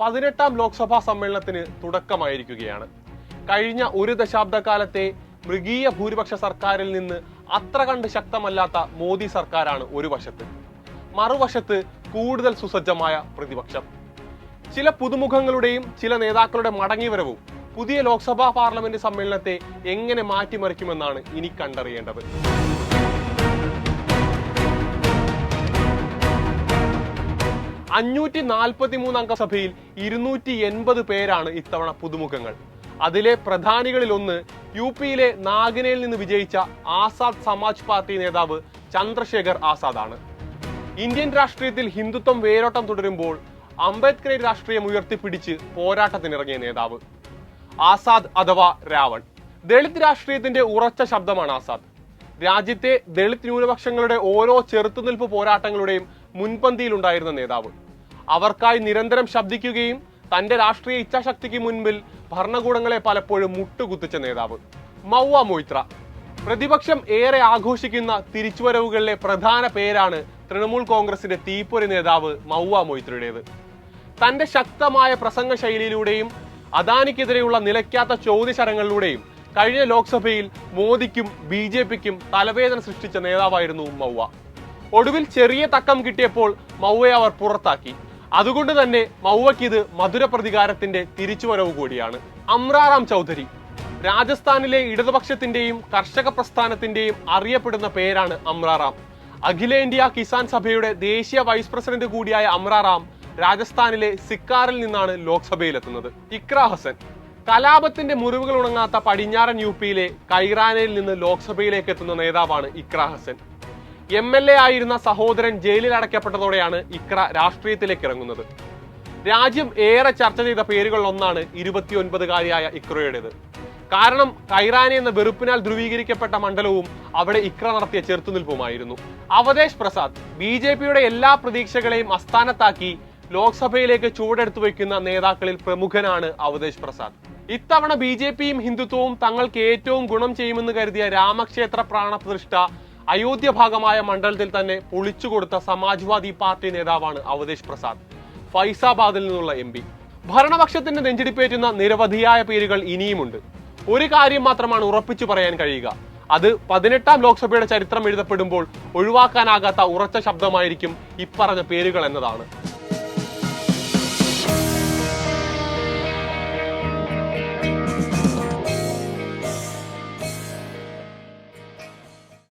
പതിനെട്ടാം ലോക്സഭാ സമ്മേളനത്തിന് തുടക്കമായിരിക്കുകയാണ്. കഴിഞ്ഞ ഒരു ദശാബ്ദക്കാലത്തെ മൃഗീയ ഭൂരിപക്ഷ സർക്കാരിൽ നിന്ന് അത്ര കണ്ട് ശക്തമല്ലാത്ത മോദി സർക്കാരാണ് ഒരു വശത്ത്. മറുവശത്ത് കൂടുതൽ സുസജ്ജമായ പ്രതിപക്ഷം. ചില പുതുമുഖങ്ങളുടെയും ചില നേതാക്കളുടെ മടങ്ങിവരവും പുതിയ ലോക്സഭാ പാർലമെന്റ് സമ്മേളനത്തെ എങ്ങനെ മാറ്റിമറിക്കുമെന്നാണ് ഇനി കണ്ടറിയേണ്ടത്. അഞ്ഞൂറ്റി നാൽപ്പത്തി മൂന്ന് അംഗസഭയിൽ ഇരുന്നൂറ്റി എൺപത് പേരാണ് ഇത്തവണ പുതുമുഖങ്ങൾ. അതിലെ പ്രധാനികളിൽ ഒന്ന് യു പിയിലെ നാഗിനയിൽ നിന്ന് വിജയിച്ച ആസാദ് സമാജ് പാർട്ടി നേതാവ് ചന്ദ്രശേഖർ ആസാദ് ആണ് ഇന്ത്യൻ രാഷ്ട്രീയത്തിൽ ഹിന്ദുത്വം വേരോട്ടം തുടരുമ്പോൾ അംബേദ്കറെ രാഷ്ട്രീയം ഉയർത്തിപ്പിടിച്ച് പോരാട്ടത്തിനിറങ്ങിയ നേതാവ്. ആസാദ് അഥവാ രാവൺ. ദളിത് രാഷ്ട്രീയത്തിന്റെ ഉറച്ച ശബ്ദമാണ് ആസാദ്. രാജ്യത്തെ ദളിത് ന്യൂനപക്ഷങ്ങളുടെ ഓരോ ചെറുത്തുനിൽപ്പ് പോരാട്ടങ്ങളുടെയും മുൻപന്തിയിലുണ്ടായിരുന്ന നേതാവ്. അവർക്കായി നിരന്തരം ശബ്ദിക്കുകയും തന്റെ രാഷ്ട്രീയ ഇച്ഛാശക്തിക്ക് മുൻപിൽ ഭരണകൂടങ്ങളെ പലപ്പോഴും മുട്ടുകുത്തിച്ച നേതാവ് മൗവ മൊയ്ത്ര. പ്രതിപക്ഷം ഏറെ ആഘോഷിക്കുന്ന തിരിച്ചുവരവുകളിലെ പ്രധാന പേരാണ് തൃണമൂൽ കോൺഗ്രസിന്റെ തീപ്പൊരി നേതാവ് മൗവ മൊയ്ത്രയുടേത്. തന്റെ ശക്തമായ പ്രസംഗ ശൈലിയിലൂടെയും അദാനിക്കെതിരെയുള്ള നിലയ്ക്കാത്ത ചോദ്യശരങ്ങളിലൂടെയും കഴിഞ്ഞ ലോക്സഭയിൽ മോദിക്കും ബി ജെ പിക്കും തലവേദന സൃഷ്ടിച്ച നേതാവായിരുന്നു മൗവ ഒടുവിൽ ചെറിയ തക്കം കിട്ടിയപ്പോൾ മൗവയെ അവർ പുറത്താക്കി. അതുകൊണ്ട് തന്നെ മൗവയ്ക്ക് ഇത് മധുര പ്രതികാരത്തിന്റെ തിരിച്ചുവരവ് കൂടിയാണ്. അമ്രാറാം ചൗധരി രാജസ്ഥാനിലെ ഇടതുപക്ഷത്തിന്റെയും കർഷക പ്രസ്ഥാനത്തിന്റെയും അറിയപ്പെടുന്ന പേരാണ് അമ്രാറാം അഖിലേന്ത്യാ കിസാൻ സഭയുടെ ദേശീയ വൈസ് പ്രസിഡന്റ് കൂടിയായ അമ്രാറാം രാജസ്ഥാനിലെ സിക്കാറിൽ നിന്നാണ് ലോക്സഭയിലെത്തുന്നത്. ഇക്ര ഹസൻ കലാപത്തിന്റെ മുറിവുകൾ ഉണങ്ങാത്ത പടിഞ്ഞാറൻ യു പിയിലെ കൈറാനയിൽ നിന്ന് ലോക്സഭയിലേക്ക് എത്തുന്ന നേതാവാണ് Iqra Hasan. M L A ആയിരുന്ന സഹോദരൻ ജയിലിൽ അടയ്ക്കപ്പെട്ടതോടെയാണ് ഇക്ര രാഷ്ട്രീയത്തിലേക്ക് ഇറങ്ങുന്നത്. രാജ്യം ഏറെ ചർച്ച ചെയ്ത പേരുകളിൽ ഒന്നാണ് ഇരുപത്തിയൊൻപതുകാരിയായ ഇക്രയുടേത്. കാരണം കൈറാനി എന്ന വെറുപ്പിനാൽ ധ്രുവീകരിക്കപ്പെട്ട മണ്ഡലവും അവിടെ ഇക്ര നടത്തിയ ചെറുത്തുനിൽപ്പുമായിരുന്നു. അവതേഷ് പ്രസാദ് ബി ജെ പിയുടെ എല്ലാ പ്രതീക്ഷകളെയും അസ്ഥാനത്താക്കി ലോക്സഭയിലേക്ക് ചുവടെടുത്തു വയ്ക്കുന്ന നേതാക്കളിൽ പ്രമുഖനാണ് അവതേഷ് പ്രസാദ്. ഇത്തവണ ബി ജെ പിയും ഹിന്ദുത്വവും തങ്ങൾക്ക് ഏറ്റവും ഗുണം ചെയ്യുമെന്ന് കരുതിയ രാമക്ഷേത്ര പ്രാണപ്രതിഷ്ഠ അയോധ്യ ഭാഗമായ മണ്ഡലത്തിൽ തന്നെ പൊളിച്ചുകൊടുത്ത സമാജ്വാദി പാർട്ടി നേതാവാണ് അവതേഷ് പ്രസാദ്. ഫൈസാബാദിൽ നിന്നുള്ള എം പി. ഭരണപക്ഷത്തിന്റെ നെഞ്ചിടിപ്പേറ്റുന്ന നിരവധിയായ പേരുകൾ ഇനിയുമുണ്ട്. ഒരു കാര്യം മാത്രമാണ് ഉറപ്പിച്ചു പറയാൻ കഴിയുക. അത് പതിനെട്ടാം ലോക്സഭയുടെ ചരിത്രം എഴുതപ്പെടുമ്പോൾ ഒഴിവാക്കാനാകാത്ത ഉറച്ച ശബ്ദമായിരിക്കും ഇപ്പറഞ്ഞ പേരുകൾ എന്നതാണ്.